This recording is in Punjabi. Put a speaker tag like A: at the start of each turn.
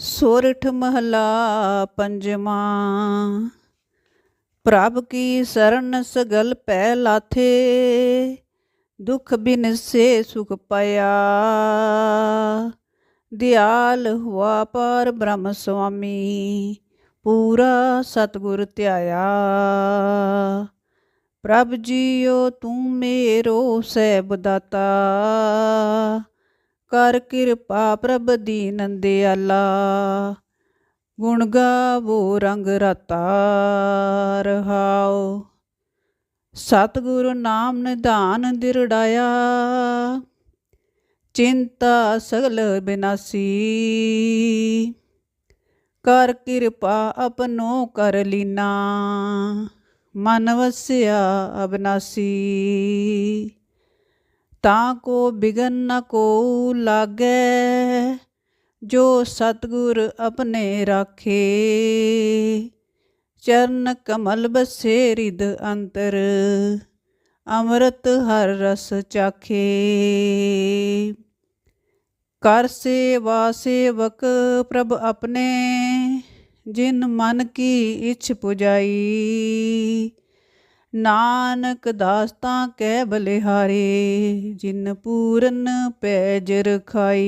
A: ਸੋਰਠ ਮਹਲਾ ਪੰਜਵਾਂ। ਪ੍ਰਭ ਕੀ ਸਰਨ ਸਗਲ ਪੈ ਲਾਥੇ, ਦੁਖ ਬਿਨ ਸੇ ਸੁਖ ਪਾਇਆ। ਦਿਆਲ ਹੁਆ ਪਰ ਬ੍ਰਹਮ ਸੁਆਮੀ, ਪੂਰਾ ਸਤਿਗੁਰ ਧਿਆਇਆ। ਪ੍ਰਭ ਜੀਓ ਤੂੰ ਮੇਰੋ ਸਹਿਬ ਦਾਤਾ ਕਰ ਕਿਰਪਾ ਪ੍ਰਭ ਦੀਨ ਦਿਆਲਾ ਗੁਣ ਗਾਵੋ, ਰੰਗ ਰਤਾ ਰਹਾਉ ਸਤਿਗੁਰੂ ਨਾਮ ਨਿਧਾਨ ਦਿਰੜਾਇਆ। ਚਿੰਤਾ ਸਗਲ ਬਿਨਾਸੀ। ਕਰ ਕਿਰਪਾ ਆਪਨੋ ਕਰ ਲੀਨਾ। ਮਨ ਵਸਿਆ ਅਬਨਾਸੀ। ਤਾਂ ਕੋ ਬਿਗਨ ਨ ਕੋ ਲਾਗੈ, ਜੋ ਸਤਗੁਰ ਆਪਣੇ ਰਾਖੇ। ਚਰਨ ਕਮਲ ਬਸੇ ਰਿਦ ਅੰਤਰ, ਅੰਮ੍ਰਿਤ ਹਰ ਰਸ ਚਾਖੇ। ਕਰ ਸੇਵਾ ਸੇਵਕ ਪ੍ਰਭ ਆਪਣੇ, ਜਿਨ ਮਨ ਕੀ ਇਛ ਪੁਜਾਈ। ਨਾਨਕ ਦਾਸ ਤਾਂ ਕਹਿ ਬਲਿਹਾਰੇ ਜਿਨ ਪੂਰਨ ਪੈਜ ਰਖਾਈ